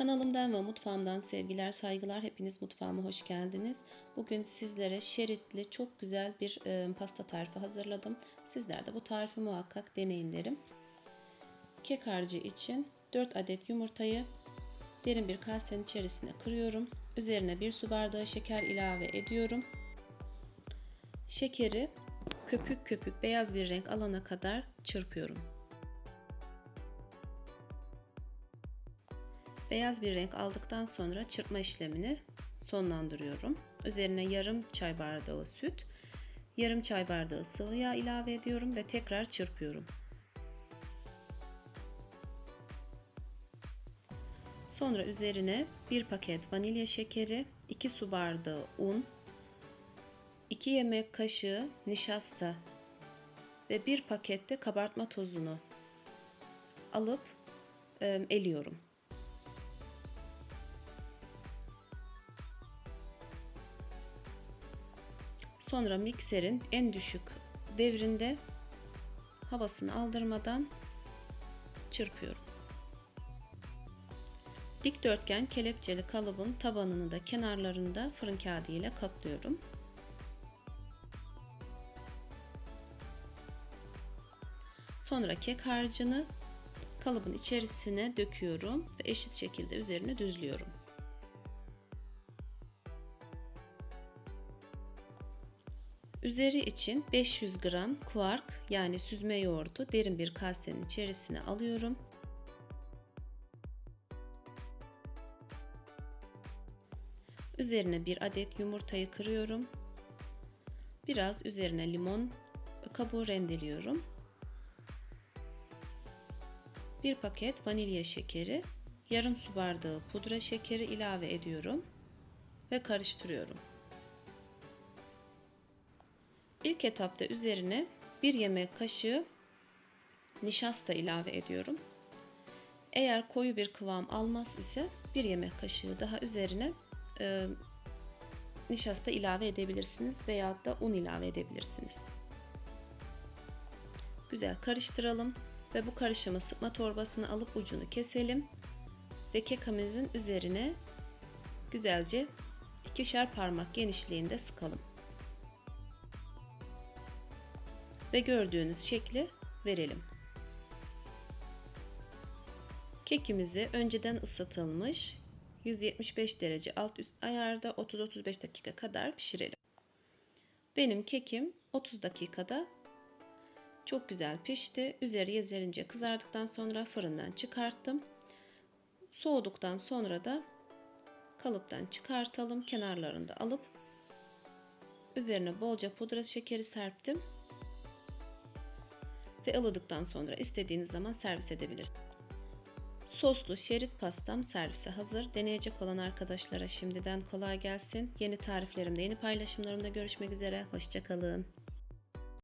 Kanalımdan ve mutfağımdan sevgiler, saygılar. Hepiniz mutfağıma hoş geldiniz. Bugün sizlere şeritli çok güzel bir e, pasta tarifi hazırladım. Sizler de bu tarifi muhakkak deneyin derim. Kek harcı için 4 adet yumurtayı derin bir kasenin içerisine kırıyorum. Üzerine 1 su bardağı şeker ilave ediyorum. Şekeri köpük köpük beyaz bir renk alana kadar çırpıyorum. Beyaz bir renk aldıktan sonra çırpma işlemini sonlandırıyorum. Üzerine yarım çay bardağı süt, yarım çay bardağı sıvı yağ ilave ediyorum ve tekrar çırpıyorum. Sonra üzerine bir paket vanilya şekeri, 2 su bardağı un, 2 yemek kaşığı nişasta ve bir pakette kabartma tozunu alıp eliyorum. Sonra mikserin en düşük devrinde havasını aldırmadan çırpıyorum. Dikdörtgen kelepçeli kalıbın tabanını da kenarlarında fırın kağıdı ile kaplıyorum. Sonra kek harcını kalıbın içerisine döküyorum ve eşit şekilde üzerine düzlüyorum. Üzeri için 500 gram kuark yani süzme yoğurdu derin bir kasenin içerisine alıyorum. Üzerine bir adet yumurtayı kırıyorum. Biraz üzerine limon kabuğu rendeliyorum. Bir paket vanilya şekeri, yarım su bardağı pudra şekeri ilave ediyorum ve karıştırıyorum. İlk etapta üzerine bir yemek kaşığı nişasta ilave ediyorum. Eğer koyu bir kıvam almaz ise bir yemek kaşığı daha üzerine e, nişasta ilave edebilirsiniz veya da un ilave edebilirsiniz. Güzel karıştıralım ve bu karışımı sıkma torbasına alıp ucunu keselim ve kekamızın üzerine güzelce ikişer parmak genişliğinde sıkalım. Ve gördüğünüz şekli verelim. Kekimizi önceden ısıtılmış 175 derece alt üst ayarda 30-35 dakika kadar pişirelim. Benim kekim 30 dakikada çok güzel pişti. Üzeri yeterince kızardıktan sonra fırından çıkarttım. Soğuduktan sonra da kalıptan çıkartalım. Kenarlarını da alıp üzerine bolca pudra şekeri serptim ve ılıdıktan sonra istediğiniz zaman servis edebilirsiniz. Soslu şerit pastam servise hazır. Deneyecek olan arkadaşlara şimdiden kolay gelsin. Yeni tariflerimde, yeni paylaşımlarımda görüşmek üzere. Hoşçakalın.